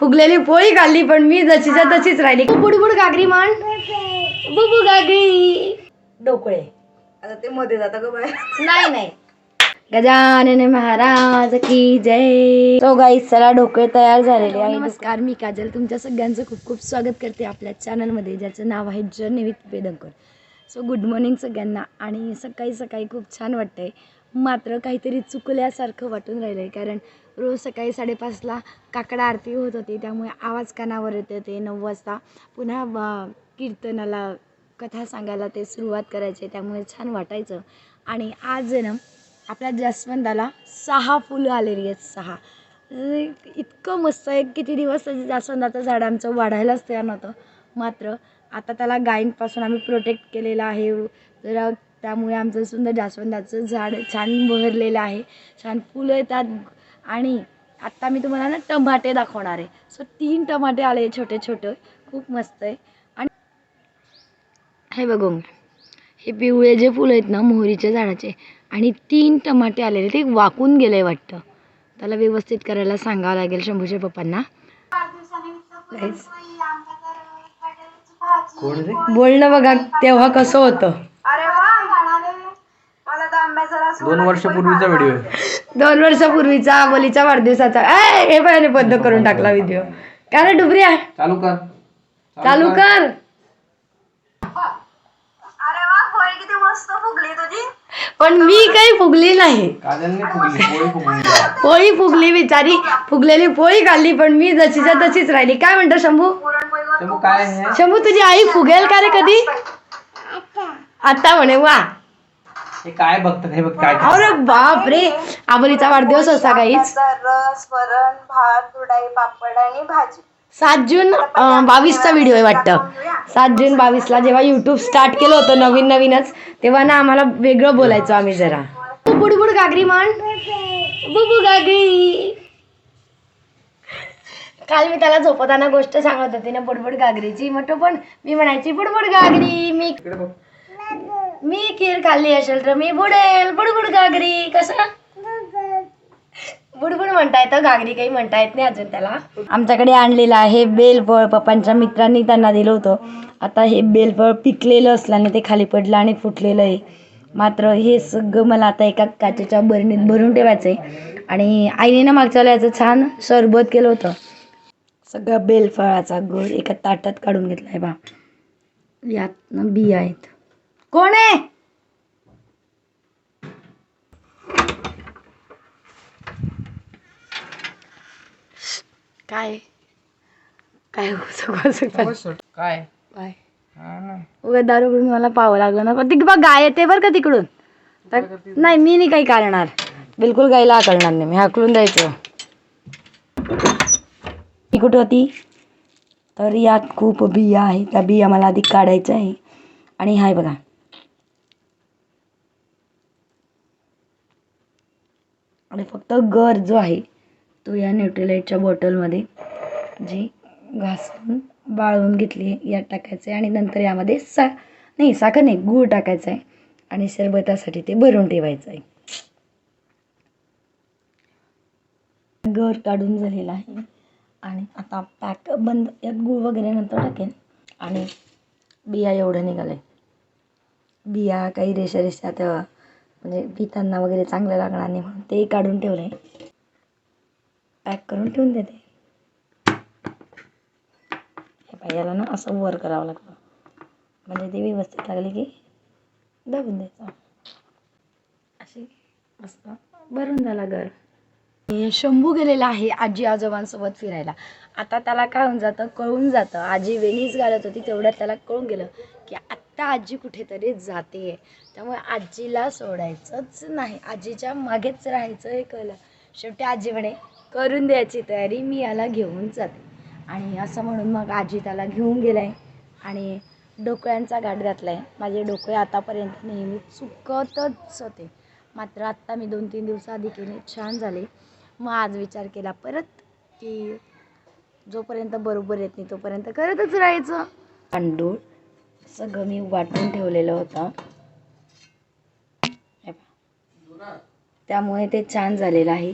फुगलेली पोळी खाल्ली पण मी जशीच्या तशीच राहिली. बुडबुड गागरी मान बुबू गागरी. डोकळे. आता ते मध्ये जातं ग बाय नाही नाही. गजानन महाराज की जय. तो गाई चला ढोकळे तयार झालेले आहे नमस्कार मी काजल. तुमच्या सगळ्यांचं खूप खूप स्वागत करते आपल्या चॅनलमध्ये ज्याचं नाव आहे journey with Vedankar. So good morning सगळ्यांना. आणि सकाळी सकाळी खूप छान वाटतंय. मात्र काहीतरी चुकल्यासारखं वाटून राहिलं आहे कारण रोज सकाळी साडेपाचला काकडा आरती होत होती त्यामुळे आवाज कानावर येते ते नऊ वाजता पुन्हा कीर्तनाला कथा सांगायला ते सुरुवात करायचे त्यामुळे छान वाटायचं. आणि आज आहे ना आपल्या जास्वंदाला सहा फुलं आलेली आहेत सहा. इतकं मस्त आहे किती दिवस जास्वंदाचं झाड आमचं वाढायलाच तयार नव्हतं. मात्र आता त्याला गायींपासून आम्ही प्रोटेक्ट केलेलं आहे. जरा त्यामुळे आमचं सुंदर जास्वंदाचं झाड छान बहरलेलं आहे. छान फुलं येतात. आणि आत्ता मी तुम्हाला ना टमाटे दाखवणार आहे. सो तीन टमाटे आले छोटे छोटे. खूप मस्त आहे. आणि हे बघू हे पिवळे जे फुलं आहेत ना मोहरीच्या झाडाचे आणि तीन टमाटे आलेले ते वाकून गेले वाटतं. त्याला व्यवस्थित करायला सांगावं लागेल शंभूच्या पप्पांना. बोलणं बघा तेव्हा कसं होतं अरे वा मला तर आंब्याचा रस दोन वर्षापूर्वीचा व्हिडिओ आहे दोन वर्षापूर्वीचा बोलीचा वाढदिवसाचा. ए हे पाहिजे बंद करून टाकला व्हिडिओ काय रे डुबरी आहे? चालू कर. चालू कर. अरे वा पोळी किती मस्त फुगली तुझी. पण मी काही फुगली नाही. काजलने फुगली पोळी फुगली. पोळी फुगली बिचारी. फुगलेली पोळी खाल्ली पण मी जशीच्या तशीच राहिली. काय म्हणतो शंभू? पुरणपोळी तर मग काय आहे? शंभू तुझी आई फुगेल का रे कधी? आता म्हणे वा. हे काय बघतात हे बघ काय अरे बाप रे आबोलीचा वाढदिवस होता काहीच आंब्याचा रस वरण भात तुडाई पापड आणि भाजी. सात जून बावीसचा व्हिडिओ आहे वाटतं. सात जून बावीसला जेव्हा युट्यूब स्टार्ट केलं होतं नवीन नवीनच तेव्हा ना आम्हाला वेगळं बोलायचो आम्ही जरा. बुडबुड गागरी मान बुबू गागरी. काल मी त्याला झोपताना गोष्ट सांगत होती ना बुडबुड गागरीची. मग तो पण मी म्हणायची बुडबुड गागरी मी इकडे बघ. मी खीर खाल्ली असेल तर मी बुडेल. बुडबुड गागरी कसं? बुडबुड म्हणता येतं गागरी काही म्हणता येत नाही अजून त्याला. आमच्याकडे आणलेलं आहे बेलफळ. पप्पांच्या मित्रांनी त्यांना दिलं होतं. आता हे बेलफळ पिकलेलं असल्याने ते खाली पडलं आणि फुटलेलं आहे. मात्र हे सगळं मला आता एका काचेच्या बरणीत भरून ठेवायचं आहे आणि आईने ना मागच्या वेळेला याचं छान सरबत केलं होतं. सगळं बेलफळाचा गोड एका ताटात काढून घेतला आहे बा. यात ना बिया आहेत. कोण आहे? काय? काय काय? काय हा ना. उगा दारूकडून मला पाहावं लागलं ना. पण ती बघ गाय येते बरं का तिकडून? तर नाही मी नाही काही करणार. बिलकुल गायला हाकलणार नाही. मी हाकलून द्यायचं. ती कुठं होती? तर यात खूप बिया आहे त्या बिया मला आधी काढायच्या आहे. आणि हाय बघा. आणि फक्त गर जो आहे तो या न्यूट्रीलाईटच्या बॉटलमध्ये जी घासून बाळून घेतली यात टाकायचं आहे आणि नंतर यामध्ये सा नाही साखर नाही गूळ टाकायचं आहे आणि सरबतासाठी ते भरून ठेवायचं आहे. गर काढून झालेला आहे आणि आता पॅक बंद यात गूळ वगैरे नंतर टाकेन आणि बिया एवढं निघालं आहे बिया काही रेषा रेषा त्या म्हणजे पितांना वगैरे चांगलं लागणार नाही म्हणून ते काढून ठेवलं आहे पॅक करून ठेवून देते. हे पाय याला ना असं वर करावं लागतं. म्हणजे ते व्यवस्थित लागले की दाबून द्यायचं. अशी मस्त भरून झाला घर. शंभू गेलेला आहे आजी आजोबांसोबत फिरायला. आता त्याला काय होऊन जातं? कळून जातं. आजी वेगळीच घालत होती तेवढ्यात त्याला कळून गेलं की आत्ता आजी कुठेतरी जाते. आहे त्यामुळे आजीला सोडायचंच नाही. आजीच्या मागेच राहायचं हे कळलं. शेवटी आजी म्हणे करून द्यायची तयारी मी याला घेऊन जाते. आणि असं म्हणून मग आजी त्याला घेऊन गेलाय आणि डोकळ्यांचा गाठ घातला आहे माझे डोकळे आतापर्यंत नेहमी चुकतच होते. मात्र आत्ता मी दोन तीन दिवसाआधी केले छान झाले. मग आज विचार केला परत की जोपर्यंत बरोबर येत नाही तोपर्यंत करतच राहायचं. तांदूळ सगळं मी वाटून ठेवलेलं होतं. हे. त्यामुळे ते छान झालेलं आहे.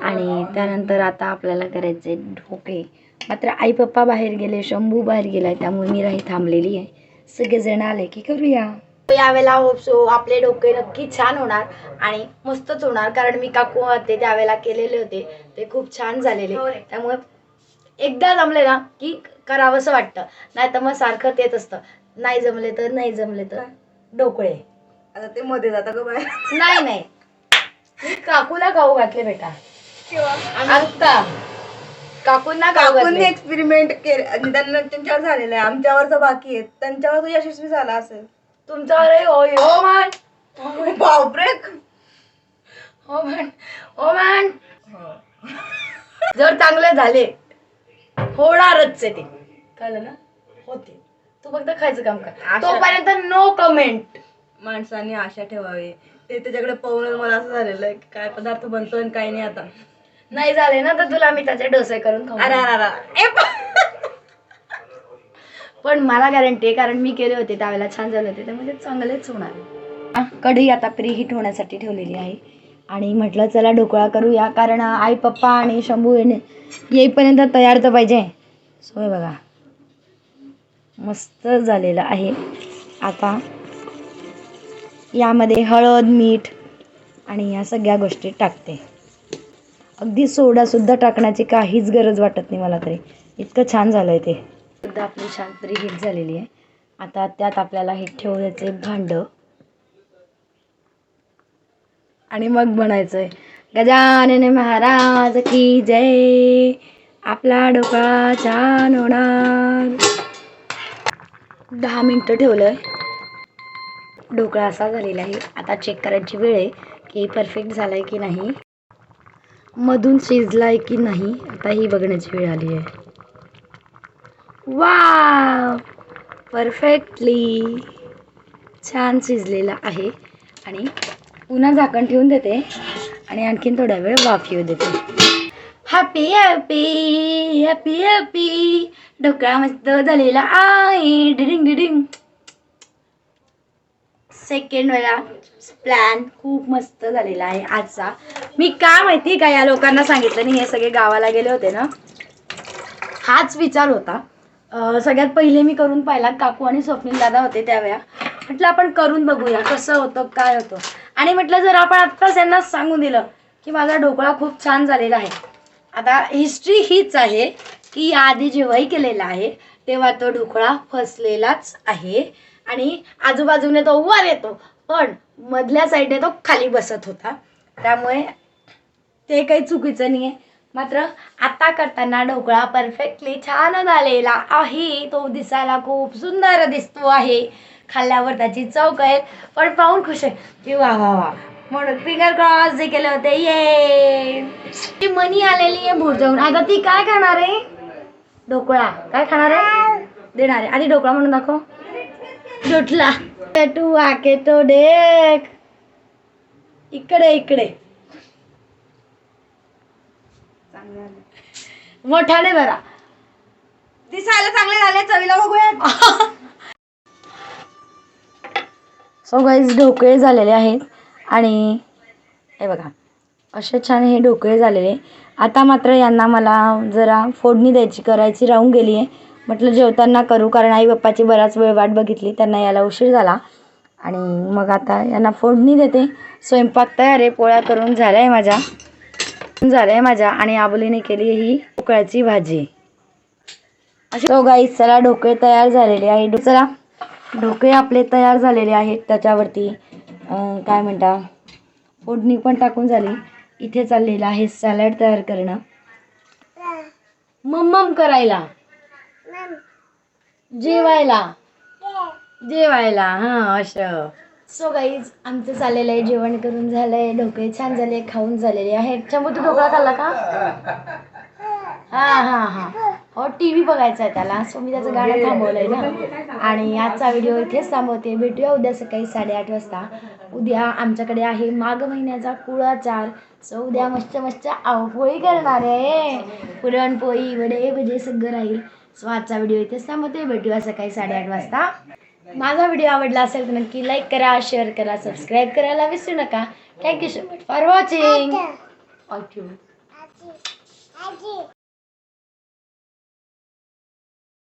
आणि त्यानंतर आता आपल्याला करायचे ढोके. मात्र आई पप्पा बाहेर गेले शंभू बाहेर गेलाय त्यामुळे मी राही थांबलेली आहे. सगळेजण आले की करूया. यावेळेला होप सो आपले डोके नक्की छान होणार आणि मस्तच होणार. कारण मी काकू होते त्यावेळेला केलेले होते. ते खूप छान झालेले. त्यामुळे एकदा जमले ना की करावंसं वाटतं. नाही तर मग सारखं तेच असतं. नाही जमले तर नाही जमले तर. डोकळे आता ते मध्ये जाता ग बाहेर? नाही नाही. मी काकूला खाऊ घातले बेटा. आत्ता. काकूंना खाऊ काकूंनी घातले. एक्सपेरिमेंट केले. आणि त्यांना त्यांच्यावर झालेलं आहे. आमच्यावर तर बाकी आहे. त्यांच्यावर तो यशस्वी झाला असेल. तुमच्यावर हो मान बापरे. हो मान हो मान जर चांगले झाले होणारच आहे ते. कळलं ना? होते. तू फक्त खायचं काम कर. आशा- तोपर्यंत नो कमेंट माणसांनी आशा ठेवावी. ते त्याच्याकडे पाहून मला असं झालेलं आहे की काय पदार्थ बनतोय आणि काय नाही आता. नाही झाले ना तर तुला मी त्याचे डोसे करून खाऊ. अरे अरे अरे ए, प- पण मला गॅरंटी आहे कारण मी केले होते त्यावेळेला छान झाले होते त्यामुळे ते चांगलेच होणार आ, कढई आता प्री हीट होण्यासाठी ठेवलेली आहे. आणि म्हटलं चला ढोकळा करूया कारण आई पप्पा आणि शंभू येणे येईपर्यंत तयार तर पाहिजे. सो हे बघा. मस्त झालेलं आहे. आता यामध्ये हळद मीठ आणि या सगळ्या गोष्टी टाकते. अगदी सोडासुद्धा टाकण्याची काहीच गरज वाटत नाही मला तरी. इतकं छान झालं आहे ते. सुद्धा आपली छान तरी हीट झालेली आहे. आता त्यात आपल्याला हे ठेवण्याचे भांडं आणि मग बनायचं आहे गजानन महाराज की जय. आपला डोका छान होणार. दहा मिनटं ठेवलं आहे ढोकळा असा झालेला आहे. आता चेक करायची वेळ आहे की परफेक्ट झाला आहे की नाही. मधून शिजला आहे की नाही आता ही बघण्याची वेळ आली आहे. वा परफेक्टली छान शिजलेला आहे. आणि पुन्हा झाकण ठेवून देते. आणि आणखीन थोडा वेळ वाफ येऊ देते. Happy happy happy happy dhokla मस्त झालेला आहे. डिडिंग डिडिंग सेकंड वेळा प्लॅन खूप मस्त झालेला आहे आजचा. मी काय माहिती का या लोकांना सांगितलं नाही? हे सगळे गावाला गेले होते ना? हाच विचार होता. सगळ्यात पहिले मी करून पाहिला. काकू आणि स्वप्नील दादा होते त्यावेळा. म्हटलं आपण करून बघूया कसं होतं काय होतं. आणि म्हटलं जर आपण आत्ताच यांना सांगून दिलं की माझा ढोकळा खूप छान झालेला आहे. आता हिस्ट्री हीच आहे की याआधी जेव्हाही केलेला आहे तेव्हा तो ढोकळा फसलेलाच आहे. आणि आजूबाजूने तो वर येतो पण मधल्या साईडने तो खाली बसत होता. त्यामुळे ते काही चुकीचं नाही आहे मात्र आता करताना ढोकळा परफेक्टली छान झालेला आहे. तो दिसायला खूप सुंदर दिसतो आहे. खाल्ल्यावर त्याची चव कळेल पण पाहून खुश आहे. की वा वा वा. म्हणून फिंगर क्रॉस जे केले होते ये ती मनी आलेली आहे भुरजावून आता ती काय खाणार आहे? ढोकळा. काय खाणार आहे? देणार आहे. आधी ढोकळा म्हणून दाखव. डोटला टू आके तो डेक इकडे इकडे. मोठाने बरा. दिसायला चांगले झाले चवीला बघूया सो गाईज ढोकळे झालेले आहेत. आणि हे बघा असे छान हे ढोकळे झालेले. आता मात्र यांना मला जरा फोडणी द्यायची करायची राहून गेली आहे. म्हटलं जेवताना करू कारण आई बाप्पाची बराच वेळ वाट बघितली त्यांना याला उशीर झाला. आणि मग आता यांना फोडणी देते. स्वयंपाक तयार आहे पोळ्या करून झाल्या आहे माझ्या. झाला आहे माझ्या आणि आबोलीने केली ही ढोकळ्याची भाजी. सो हो गाई चला ढोकळे तयार झालेले आहे चला ढोकळे आपले तयार झालेले आहेत त्याच्यावरती. काय म्हणता? फोडणी पण टाकून झाली. इथे चाललेलं आहे सॅलड तयार करणं. मम्मम करायला. जेवायला. जेवायला हां असं. सो गाईज आमचं चाललेलं आहे. जेवण करून झालंय. ढोकळे छान झाले खाऊन झालेले आहे. चमू तू ढोकळा खाल्ला का? हा हा हा. हो टी व्ही बघायचा आहे त्याला. सो मी त्याचं गाणं थांबवलंय ना. आणि आजचा व्हिडिओ इथेच थांबवते. भेटूया उद्या सकाळी साडेआठ वाजता. उद्या आमच्याकडे आहे माघ महिन्याचा कुळाचार. सो उद्या मस्त मस्त आवपोळी करणार आहे. पुरणपोळी वडे भजे सगळं राहील. सो आजचा व्हिडिओ इथेच थांबवते. भेटूया सकाळी साडेआठ वाजता. माझा व्हिडिओ आवडला असेल तर नक्की लाईक करा शेअर करा सबस्क्राईब करायला विसरू नका. Thank you so much for watching